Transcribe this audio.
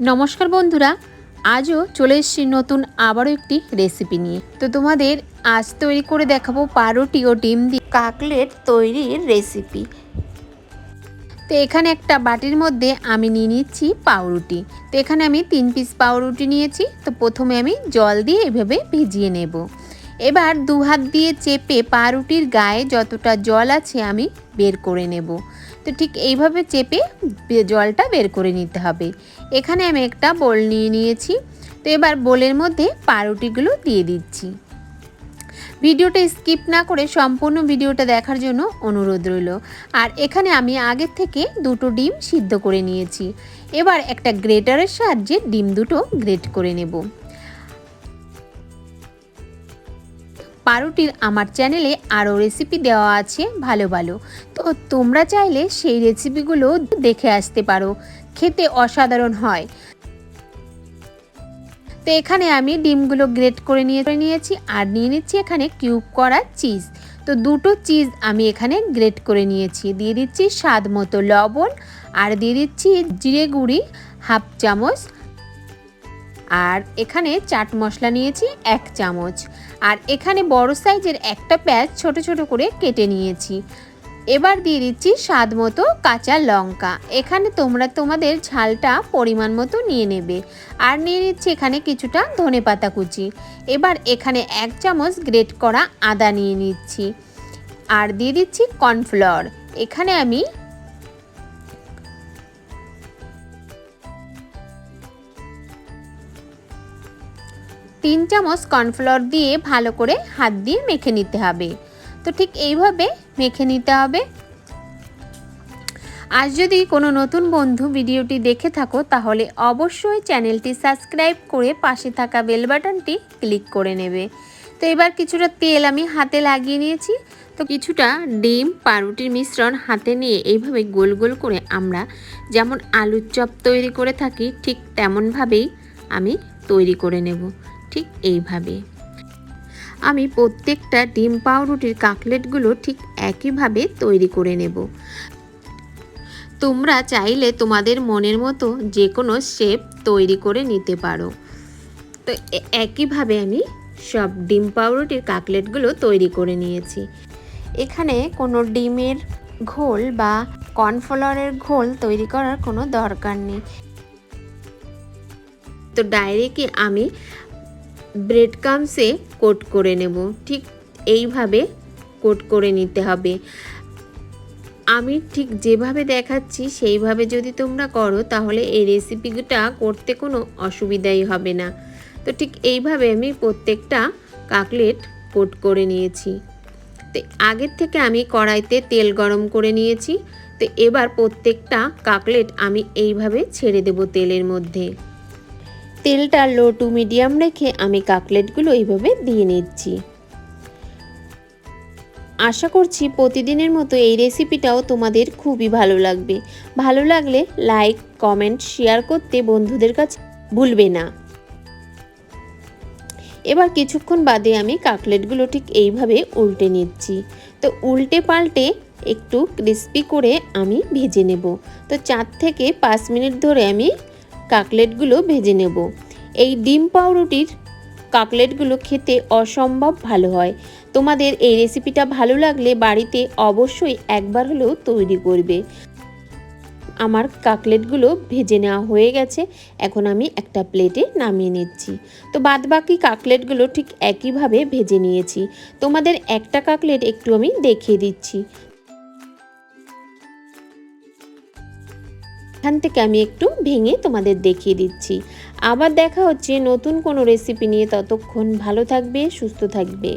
নমস্কার বন্ধুরা, আজও চলে এসেছি নতুন আবারও একটি রেসিপি নিয়ে। তো তোমাদের আজ তৈরি করে দেখাবো পাউরুটি ও ডিম দিয়ে কাকলেট তৈরির রেসিপি তো এখানে একটা বাটির মধ্যে আমি নিয়ে নিচ্ছি পাউরুটি। তো এখানে আমি তিন পিস পাউরুটি নিয়েছি। তো প্রথমে আমি জল দিয়ে এভাবে ভিজিয়ে নেব। এবার দু হাত দিয়ে চেপে পাউরুটির গায়ে যতটা জল আছে আমি বের করে নেব। তো ঠিক এইভাবে চেপে জলটা বের করে নিতে হবে। এখানে আমি একটা বোল নিয়ে নিয়েছি। তো এবার বোলের মধ্যে পাউরুটিগুলো দিয়ে দিচ্ছি। ভিডিওটা স্কিপ না করে সম্পূর্ণ ভিডিওটা দেখার জন্য অনুরোধ রইল। আর এখানে আমি আগের থেকে দুটো ডিম সিদ্ধ করে নিয়েছি। এবার একটা গ্রেটারের সাহায্যে ডিম দুটো গ্রেট করে নেব। পাউরুটির আমার চ্যানেলে আরও রেসিপি দেওয়া আছে, ভালো ভালো। তো তোমরা চাইলে সেই রেসিপিগুলো দেখে আসতে পারো। খেতে অসাধারণ হয়। তো এখানে আমি ডিমগুলো গ্রেট করে নিয়ে নিয়েছি আর নিয়ে নিচ্ছি এখানে কিউব করা চিজ তো দুটো চিজ আমি এখানে গ্রেট করে নিয়েছি। দিয়ে দিচ্ছি স্বাদ মতো লবণ আর দিয়ে দিচ্ছি জিরে গুঁড়ি, হাফ চামচ। আর এখানে চাট মশলা নিয়েছি এক চামচ। আর এখানে বড় সাইজের একটা পেঁয়াজ ছোট ছোট করে কেটে নিয়েছি। এবার দিয়ে দিচ্ছি স্বাদ মতো কাঁচা লঙ্কা। এখানে তোমরা তোমাদের ঝালটা পরিমাণ মতো নিয়ে নেবে। আর নিয়ে নিচ্ছি এখানে কিছুটা ধনে পাতা কুচি। এবার এখানে এক চামচ গ্রেট করা আদা নিয়ে নিচ্ছি। আর দিয়ে দিচ্ছি কর্নফ্লাওয়ার এখানে আমি তিন চামচ কর্নফ্লাওয়ার দিয়ে ভালো করে হাত দিয়ে মেখে নিতে হবে। তো ঠিক এইভাবে মেখে নিতে হবে। আজ যদি কোনো নতুন বন্ধু ভিডিওটি দেখে থাকো, তাহলে অবশ্যই চ্যানেলটি সাবস্ক্রাইব করে পাশে থাকা বেল বাটনটি ক্লিক করে নেবে। তো এবার কিছুটা তেল আমি হাতে লাগিয়ে নিয়েছি। তো কিছুটা ডিম, পাউরুটির মিশ্রণ হাতে নিয়ে এইভাবে গোল গোল করে আমরা যেমন আলুর চপ তৈরি করে থাকি, ঠিক তেমনভাবেই আমি তৈরি করে নেব। ঠিক এইভাবে। আমি প্রত্যেকটা ডিম পাউরুটির কাকলেটগুলো ঠিক একইভাবে তৈরি করে নেব। তোমরা চাইলে তোমাদের মনের মতো যে কোনো শেপ তৈরি করে নিতে পারো। তো একইভাবে আমি সব ডিম পাউরুটির কাকলেটগুলো তৈরি করে নিয়েছি। এখানে কোনো ডিমের ঘোল বা কর্নফ্লাওয়ারের ঘোল তৈরি করার কোনো দরকার নেই। তো ডাইরেক্টই আমি ব্রেড কামসে কোট করে নেব। ঠিক এইভাবে কোট করে নিতে হবে। আমি ঠিক যেভাবে দেখাচ্ছি, সেইভাবে যদি তোমরা করো, তাহলে এই রেসিপিটা করতে কোনো অসুবিধাই হবে না। তো ঠিক এইভাবে আমি প্রত্যেকটা কাকলেট কোট করে নিয়েছি। তো আগের থেকে আমি কড়াইতে তেল গরম করে নিয়েছি। তো এবার প্রত্যেকটা কাকলেট আমি এইভাবে ছেড়ে দেব তেলের মধ্যে। তেলটা লো টু মিডিয়াম রেখে আমি কাকলেটগুলো এইভাবে দিয়ে নিচ্ছি। আশা করছি প্রতিদিনের মতো এই রেসিপিটাও তোমাদের খুবই ভালো লাগবে। ভালো লাগলে লাইক, কমেন্ট, শেয়ার করতে বন্ধুদের কাছে ভুলবে না। এবার কিছুক্ষণ বাদে আমি কাকলেটগুলো ঠিক এইভাবে উল্টে নিচ্ছি। তো উল্টে পাল্টে একটু ক্রিস্পি করে আমি ভেজে নেব। তো চার থেকে পাঁচ মিনিট ধরে আমি কাকলেটগুলো ভেজে নেব। এই ডিম পাউরুটির কাকলেটগুলো খেতে অসম্ভব ভালো হয়। তোমাদের এই রেসিপিটা ভালো লাগলে বাড়িতে অবশ্যই একবার হলেও তৈরি করবে। আমার কাকলেটগুলো ভেজে নেওয়া হয়ে গেছে। এখন আমি একটা প্লেটে নামিয়ে নিচ্ছি। তো বাদ বাকি কাকলেটগুলো ঠিক একইভাবে ভেজে নিয়েছি। তোমাদের একটা কাকলেট একটু আমি দেখিয়ে দিচ্ছি। এখান থেকে আমি একটু ভেঙে তোমাদের দেখিয়ে দিচ্ছি। আবার দেখা হচ্ছে নতুন কোনো রেসিপি নিয়ে। ততক্ষণ ভালো থাকবে, সুস্থ থাকবে।